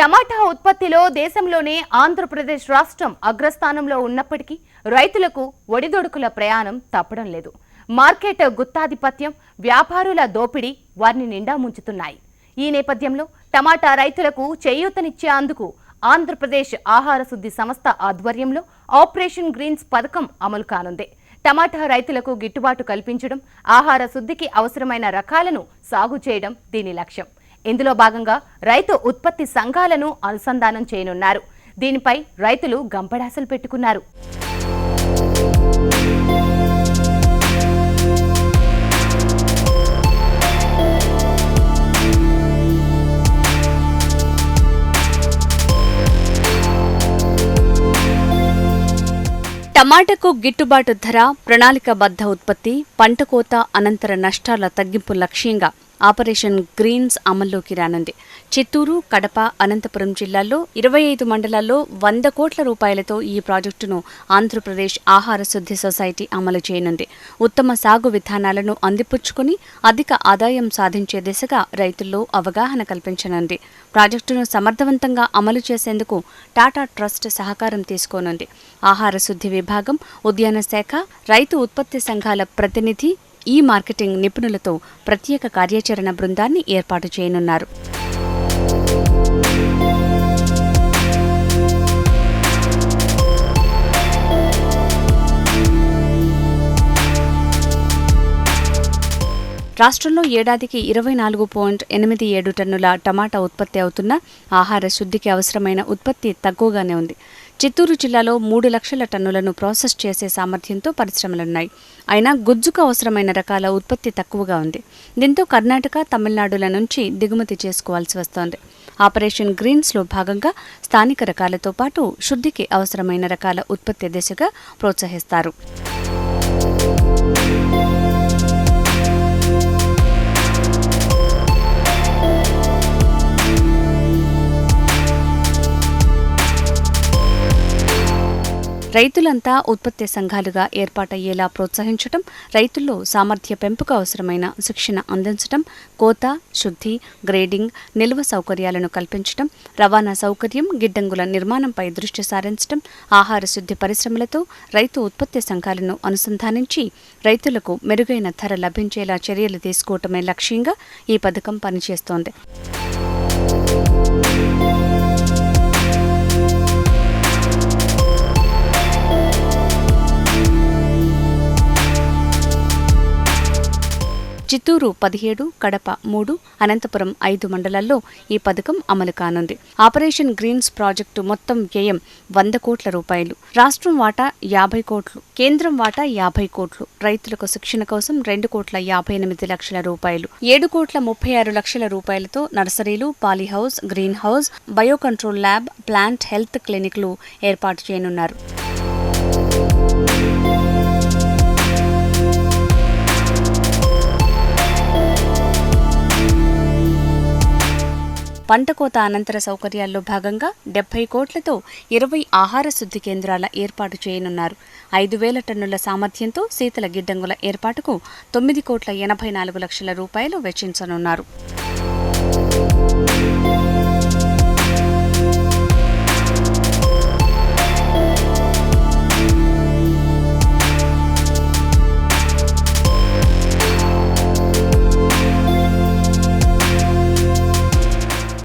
టమాటా ఉత్పత్తిలో దేశంలోనే ఆంధ్రప్రదేశ్ రాష్ట్రం అగ్రస్థానంలో ఉన్నప్పటికీ రైతులకు ఒడిదొడుకుల ప్రయాణం తప్పడం లేదు. మార్కెట్ గుత్తాధిపత్యం వ్యాపారుల దోపిడీ వారిని నిండా ముంచుతున్నాయి. ఈ నేపథ్యంలో టమాటా రైతులకు చేయూతనిచ్చేందుకు ఆంధ్రప్రదేశ్ ఆహార శుద్ధి సంస్థ ఆధ్వర్యంలో ఆపరేషన్ గ్రీన్స్ పథకం అమలు కానుంది. టమాటా రైతులకు గిట్టుబాటు కల్పించడం ఆహార శుద్ధికి అవసరమైన రకాలను సాగు చేయడం దీని లక్ష్యం. ఇందులో భాగంగా రైతు ఉత్పత్తి సంఘాలను అనుసంధానం చేయనున్నారు. దీనిపై రైతులు గంపడాసలు పెట్టుకున్నారు. టమాటాకు గిట్టుబాటు ధర ప్రణాళికబద్ధ ఉత్పత్తి పంట కోత అనంతర నష్టాల తగ్గింపు లక్ష్యంగా ఆపరేషన్ గ్రీన్స్ అమల్లోకి రానుంది. చిత్తూరు కడప అనంతపురం జిల్లాల్లో ఇరవై ఐదు మండలాల్లో వంద కోట్ల రూపాయలతో ఈ ప్రాజెక్టును ఆంధ్రప్రదేశ్ ఆహార శుద్ధి సొసైటీ అమలు చేయనుంది. ఉత్తమ సాగు విధానాలను అందిపుచ్చుకుని అధిక ఆదాయం సాధించే దిశగా రైతుల్లో అవగాహన కల్పించనుంది. ప్రాజెక్టును సమర్థవంతంగా అమలు చేసేందుకు టాటా ట్రస్ట్ సహకారం తీసుకోనుంది. ఆహార శుద్ధి విభాగం ఉద్యాన శాఖ రైతు ఉత్పత్తి సంఘాల ప్రతినిధి ఈ మార్కెటింగ్ నిపుణులతో ప్రత్యేక కార్యాచరణ బృందాన్ని ఏర్పాటు చేయనున్నారు. రాష్ట్రంలో ఏడాదికి ఇరవై నాలుగు పాయింట్ ఎనిమిది ఏడు టన్నుల టమాటా ఉత్పత్తి అవుతున్న ఆహార శుద్ధికి అవసరమైన ఉత్పత్తి తక్కువగానే ఉంది. చిత్తూరు జిల్లాలో మూడు లక్షల టన్నులను ప్రాసెస్ చేసే సామర్థ్యంతో పరిశ్రమలున్నాయి. అయినా గుజ్జుకు అవసరమైన రకాల ఉత్పత్తి తక్కువగా ఉంది. దీంతో కర్ణాటక తమిళనాడుల నుంచి దిగుమతి చేసుకోవాల్సి వస్తోంది. ఆపరేషన్ గ్రీన్స్లో భాగంగా స్థానిక రకాలతో పాటు శుద్ధికి అవసరమైన రకాల ఉత్పత్తి దిశగా ప్రోత్సహిస్తారు. రైతులంతా ఉత్పత్తి సంఘాలుగా ఏర్పాటయ్యేలా ప్రోత్సహించడం రైతుల్లో సామర్థ్య పెంపుకు అవసరమైన శిక్షణ అందించడం కోత శుద్ధి గ్రేడింగ్ నిల్వ సౌకర్యాలను కల్పించడం రవాణా సౌకర్యం గిడ్డంగుల నిర్మాణంపై దృష్టి సారించడం ఆహార శుద్ధి పరిశ్రమలతో రైతు ఉత్పత్తి సంఘాలను అనుసంధానించి రైతులకు మెరుగైన ధర లభించేలా చర్యలు తీసుకోవటమే లక్ష్యంగా ఈ పథకం పనిచేస్తోంది. చిత్తూరు పదిహేడు కడప మూడు అనంతపురం ఐదు మండలాల్లో ఈ పథకం అమలు కానుంది. ఆపరేషన్ గ్రీన్స్ ప్రాజెక్టు మొత్తం వ్యయం వంద కోట్ల రూపాయలు. రాష్ట్రం వాటా యాభై కోట్లు కేంద్రం వాటా యాభై కోట్లు. రైతులకు శిక్షణ కోసం రెండు కోట్ల యాభై ఎనిమిది లక్షల రూపాయలు. ఏడు కోట్ల ముప్పై ఆరు లక్షల రూపాయలతో నర్సరీలు polyhouse green house bio control lab plant health క్లినిక్లు ఏర్పాటు చేయనున్నారు. పంట కోత అనంతర సౌకర్యాల్లో భాగంగా డెబ్బై కోట్లతో ఇరవై ఆహార శుద్ధి కేంద్రాల ఏర్పాటు చేయనున్నారు. ఐదు వేల టన్నుల సామర్థ్యంతో శీతల గిడ్డంగుల ఏర్పాటుకు తొమ్మిది కోట్ల ఎనభై నాలుగు లక్షల రూపాయలు వెచ్చించనున్నారు.